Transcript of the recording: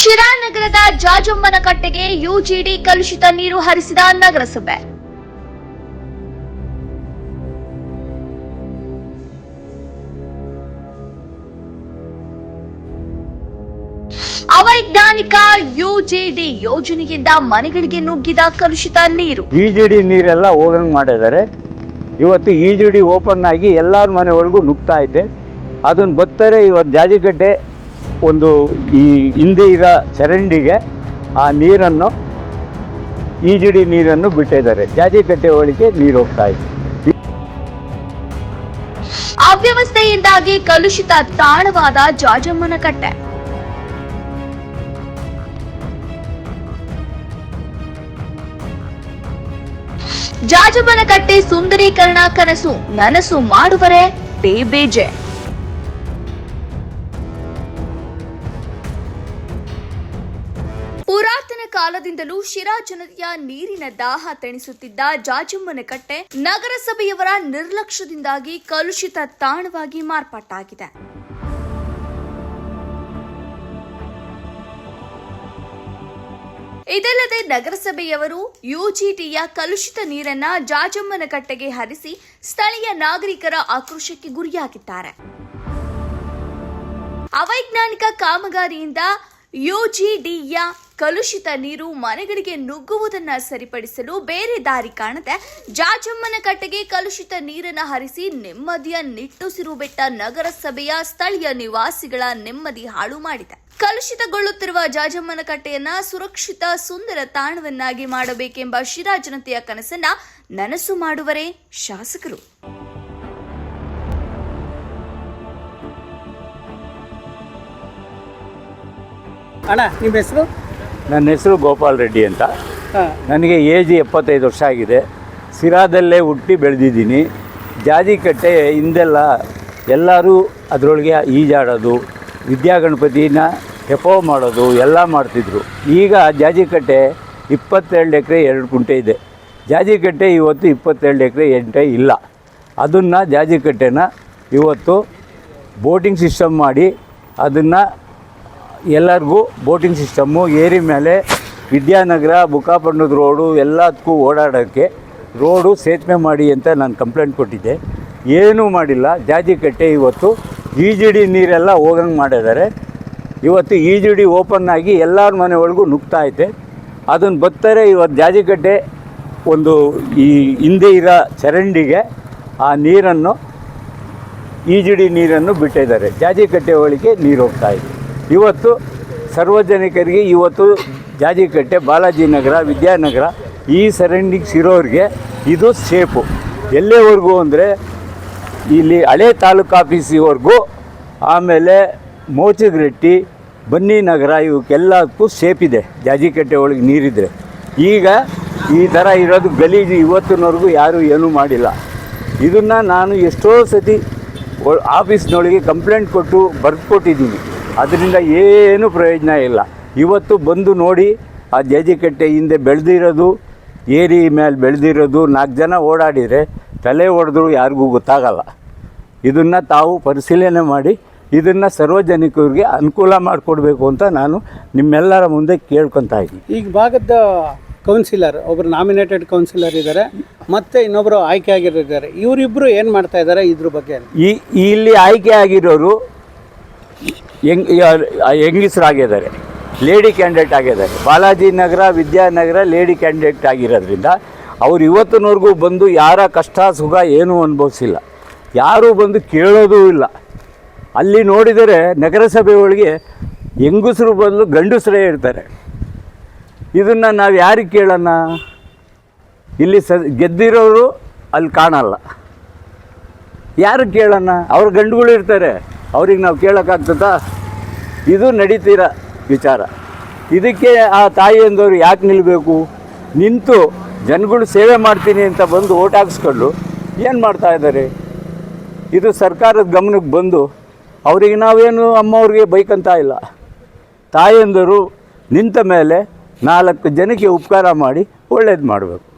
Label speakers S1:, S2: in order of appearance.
S1: ಶಿರಾನಗರದ ಜಾಜಮ್ಮನ ಕಟ್ಟೆಗೆ UGD ಕಲುಷಿತ ನೀರು ಹರಿಸಿದ ನಗರಸಭೆ. ಅವೈಜ್ಞಾನಿಕ ಯುಜಿಡಿ ಯೋಜನೆಯಿಂದ ಮನೆಗಳಿಗೆ ನುಗ್ಗಿದ ಕಲುಷಿತ ನೀರು.
S2: ಯುಜಿಡಿ ನೀರೆಲ್ಲ ಹೋಗಂಗೆ ಮಾಡಿದ್ದಾರೆ. ಇವತ್ತು ಇ ಓಪನ್ ಆಗಿ ಎಲ್ಲರ ಮನೆ ಒಳಗೂ ನುಗ್ತಾ ಇದೆ. ಅದನ್ನು ಬತ್ತರೆ ಇವತ್ತು ಜಾಜಿಕಟ್ಟೆ ಒಂದು ಈ ಹಿಂದೆ ಇರೋ ಚರಂಡಿಗೆ ಆ ನೀರನ್ನು, ಈಜಿಡಿ ನೀರನ್ನು ಬಿಟ್ಟಿದ್ದಾರೆ. ಜಾಜಿಕಟ್ಟೆ ಒಳಗೆ ನೀರು ಹೋಗ್ತಾ ಇದೆ.
S1: ಅವ್ಯವಸ್ಥೆಯಿಂದಾಗಿ ಕಲುಷಿತ ತಾಣವಾದ ಜಾಜಮ್ಮನ ಕಟ್ಟೆ. ಜಾಜಮ್ಮನ ಕಟ್ಟೆ ಸುಂದರೀಕರಣ ಕನಸು, ನನಸು ಮಾಡುವರೆ ಬೇಬೇಜೆ ಕಾಲದಿಂದಲೂ ಶಿರಾ ಜನತೆಯ ನೀರಿನ ದಾಹ ತಣಿಸುತ್ತಿದ್ದ ಜಾಜಮ್ಮನಕಟ್ಟೆ ನಗರಸಭೆಯವರ ನಿರ್ಲಕ್ಷ್ಯದಿಂದಾಗಿ ಕಲುಷಿತ ತಾಣವಾಗಿ ಮಾರ್ಪಾಟಾಗಿದೆ. ಇದಲ್ಲದೆ ನಗರಸಭೆಯವರು ಯುಜಿಟಿಯ ಕಲುಷಿತ ನೀರನ್ನ ಜಾಜಮ್ಮನ ಕಟ್ಟೆಗೆ ಹರಿಸಿ ಸ್ಥಳೀಯ ನಾಗರಿಕರ ಆಕ್ರೋಶಕ್ಕೆ ಗುರಿಯಾಗಿದ್ದಾರೆ. ಅವೈಜ್ಞಾನಿಕ ಕಾಮಗಾರಿಯಿಂದ ಯುಜಿಡಿಯ ಕಲುಷಿತ ನೀರು ಮನೆಗಳಿಗೆ ನುಗ್ಗುವುದನ್ನು ಸರಿಪಡಿಸಲು ಬೇರೆ ದಾರಿ ಕಾಣದೆ ಜಾಜಮ್ಮನ ಕಟ್ಟೆಗೆ ಕಲುಷಿತ ನೀರನ್ನು ಹರಿಸಿ ನೆಮ್ಮದಿಯ ನಿಟ್ಟುಸಿರು ಬೆಟ್ಟ ನಗರಸಭೆಯ ಸ್ಥಳೀಯ ನಿವಾಸಿಗಳ ನೆಮ್ಮದಿ ಹಾಳು ಮಾಡಿದೆ. ಕಲುಷಿತಗೊಳ್ಳುತ್ತಿರುವ ಜಾಜಮ್ಮನ ಕಟ್ಟೆಯನ್ನ ಸುರಕ್ಷಿತ ಸುಂದರ ತಾಣವನ್ನಾಗಿ ಮಾಡಬೇಕೆಂಬ ಶಿರಾ ಜನತೆಯ ಕನಸನ್ನ ನನಸು ಮಾಡುವರೇ ಶಾಸಕರು.
S3: ಅಣ್ಣ ನಿಮ್ಮ ಹೆಸರು?
S2: ನನ್ನ ಹೆಸರು ಗೋಪಾಲ್ ರೆಡ್ಡಿ ಅಂತ. ನನಗೆ ಏಜ್ ಎಪ್ಪತ್ತೈದು ವರ್ಷ ಆಗಿದೆ. ಸಿರಾದಲ್ಲೇ ಹುಟ್ಟಿ ಬೆಳೆದಿದ್ದೀನಿ. ಜಾಜಿಕಟ್ಟೆ ಹಿಂದೆಲ್ಲ ಎಲ್ಲರೂ ಅದರೊಳಗೆ ಈಜಾಡೋದು ವಿದ್ಯಾಗಣಪತಿನ ಎಫೋ ಮಾಡೋದು ಎಲ್ಲ ಮಾಡ್ತಿದ್ರು. ಈಗ ಜಾಜಿಕಟ್ಟೆ ಇಪ್ಪತ್ತೆರಡು ಎಕರೆ ಎರಡು ಕುಂಟೆ ಇದೆ. ಜಾಜಿಕಟ್ಟೆ ಇವತ್ತು ಇಪ್ಪತ್ತೆರಡು ಎಕರೆ ಎಂಟೆ ಇಲ್ಲ. ಅದನ್ನು ಜಾಜಿಕಟ್ಟೆನ ಇವತ್ತು ಬೋಟಿಂಗ್ ಸಿಸ್ಟಮ್ ಮಾಡಿ ಅದನ್ನು ಎಲ್ಲರಿಗೂ ಬೋಟಿಂಗ್ ಸಿಸ್ಟಮ್ಮು ಏರಿ ಮೇಲೆ ವಿದ್ಯಾನಗರ ಬುಕ್ಕಾಪಣ್ಣದ ರೋಡು ಎಲ್ಲದಕ್ಕೂ ಓಡಾಡೋಕ್ಕೆ ರೋಡು ಸೇತುವೆ ಮಾಡಿ ಅಂತ ನಾನು ಕಂಪ್ಲೇಂಟ್ ಕೊಟ್ಟಿದ್ದೆ. ಏನೂ ಮಾಡಿಲ್ಲ. ಜಾಜಿಕಟ್ಟೆ ಇವತ್ತು ಇ ಜಿ ಡಿ ನೀರೆಲ್ಲ ಹೋಗಂಗೆ ಮಾಡಿದ್ದಾರೆ. ಇವತ್ತು ಇ ಜಿ ಡಿ ಓಪನ್ ಆಗಿ ಎಲ್ಲರ ಮನೆ ಒಳಗೂ ನುಗ್ತಾ ಐತೆ ಅದನ್ನು ಬತ್ತಾರೆ ಇವತ್ತು ಜಾಜಿಕಟ್ಟೆ ಒಂದು ಈ ಹಿಂದೆ ಇರೋ ಚರಂಡಿಗೆ ಆ ನೀರನ್ನು ಇ ಜಿ ಡಿ ನೀರನ್ನು ಬಿಟ್ಟಿದ್ದಾರೆ. ಜಾಜಿಕಟ್ಟೆ ಒಳಗೆ ನೀರು ಹೋಗ್ತಾ ಇದೆ. ಇವತ್ತು ಸಾರ್ವಜನಿಕರಿಗೆ ಇವತ್ತು ಜಾಜಿಕಟ್ಟೆ ಬಾಲಾಜಿ ನಗರ ವಿದ್ಯಾನಗರ ಈ ಸರೌಂಡಿಂಗ್ಸ್ ಇರೋರಿಗೆ ಇದು ಸೇಫು ಎಲ್ಲಿವರೆಗೂ ಅಂದರೆ ಇಲ್ಲಿ ಹಳೆ ತಾಲೂಕು ಆಫೀಸಿವರೆಗೂ ಆಮೇಲೆ ಮೋಚಗರೆಟ್ಟಿ ಬನ್ನಿ ನಗರ ಇವಕ್ಕೆಲ್ಲದಕ್ಕೂ ಸೇಫ್ ಇದೆ ಜಾಜಿಕಟ್ಟೆ ಒಳಗೆ ನೀರಿದ್ರೆ. ಈಗ ಈ ಥರ ಇರೋದು ಗಲೀಜು ಇವತ್ತಿನವರೆಗೂ ಯಾರೂ ಏನೂ ಮಾಡಿಲ್ಲ. ಇದನ್ನು ನಾನು ಎಷ್ಟೋ ಸತಿ ಆಫೀಸ್ನೊಳಗೆ ಕಂಪ್ಲೇಂಟ್ ಕೊಟ್ಟು ಬರ್ದು ಕೊಟ್ಟಿದ್ದೀನಿ ಅದರಿಂದ ಏನು ಪ್ರಯೋಜನ ಇಲ್ಲ. ಇವತ್ತು ಬಂದು ನೋಡಿ ಆ ಜೇಜಿಕಟ್ಟೆ ಹಿಂದೆ ಬೆಳೆದಿರೋದು ಏರಿ ಮೇಲೆ ಬೆಳೆದಿರೋದು ನಾಲ್ಕು ಜನ ಓಡಾಡಿದರೆ ತಲೆ ಹೊಡೆದ್ರು ಯಾರಿಗೂ ಗೊತ್ತಾಗಲ್ಲ. ಇದನ್ನು ತಾವು ಪರಿಶೀಲನೆ ಮಾಡಿ ಇದನ್ನು ಸಾರ್ವಜನಿಕರಿಗೆ ಅನುಕೂಲ ಮಾಡಿಕೊಡ್ಬೇಕು ಅಂತ ನಾನು ನಿಮ್ಮೆಲ್ಲರ ಮುಂದೆ ಕೇಳ್ಕೊತಾ ಇದ್ದೀನಿ.
S3: ಈಗ ಭಾಗದ ಕೌನ್ಸಿಲರ್ ಒಬ್ಬರು ನಾಮಿನೇಟೆಡ್ ಕೌನ್ಸಿಲರ್ ಇದ್ದಾರೆ ಮತ್ತು ಇನ್ನೊಬ್ಬರು ಆಯ್ಕೆ ಆಗಿರಿದ್ದಾರೆ ಇವರಿಬ್ಬರು ಏನು ಮಾಡ್ತಾ ಇದ್ದಾರೆ ಇದ್ರ ಬಗ್ಗೆ?
S2: ಈ ಇಲ್ಲಿ ಆಯ್ಕೆ ಆಗಿರೋರು ಹೆಂಗ್ ಹೆಂಗಸರಾಗಿದ್ದಾರೆ. ಲೇಡಿ ಕ್ಯಾಂಡಿಡೇಟ್ ಆಗಿದ್ದಾರೆ. ಬಾಲಾಜಿ ನಗರ, ವಿದ್ಯಾನಗರ ಲೇಡಿ ಕ್ಯಾಂಡಿಡೇಟ್ ಆಗಿರೋದ್ರಿಂದ ಅವ್ರು ಇವತ್ತಿನವರೆಗೂ ಬಂದು ಯಾರ ಕಷ್ಟ, ಸುಖ ಏನೂ ಅನುಭವಿಸಿಲ್ಲ. ಯಾರೂ ಬಂದು ಕೇಳೋದೂ ಇಲ್ಲ. ಅಲ್ಲಿ ನೋಡಿದರೆ ನಗರಸಭೆ ಒಳಗೆ ಹೆಂಗಸರು ಬದಲು ಗಂಡಸರೇ ಇರ್ತಾರೆ. ಇದನ್ನು ನಾವು ಯಾರಿಗೆ ಕೇಳೋಣ? ಇಲ್ಲಿ ಸ ಗೆದ್ದಿರೋರು ಅಲ್ಲಿ ಕಾಣಲ್ಲ. ಯಾರು ಕೇಳೋಣ? ಅವ್ರ ಗಂಡುಗಳು ಇರ್ತಾರೆ. ಅವ್ರಿಗೆ ನಾವು ಕೇಳೋಕ್ಕಾಗ್ತದಾ? ಇದು ನಡೀತೀರ ವಿಚಾರ. ಇದಕ್ಕೆ ಆ ತಾಯಿಯಂದವರು ಯಾಕೆ ನಿಲ್ಲಬೇಕು ನಿಂತು ಜನಗಳು ಸೇವೆ ಮಾಡ್ತೀನಿ ಅಂತ ಬಂದು ಓಟ್ ಹಾಕ್ಸ್ಕೊಂಡು ಏನು ಮಾಡ್ತಾ ಇದ್ದಾರೆ? ಇದು ಸರ್ಕಾರದ ಗಮನಕ್ಕೆ ಬಂದು ಅವರಿಗೆ ನಾವೇನು ಅಮ್ಮವ್ರಿಗೆ ಬೈಕಂತ ಇಲ್ಲ. ತಾಯಿಯಂದರು ನಿಂತ ಮೇಲೆ ನಾಲ್ಕು ಜನಕ್ಕೆ ಉಪಕಾರ ಮಾಡಿ ಒಳ್ಳೇದು ಮಾಡಬೇಕು.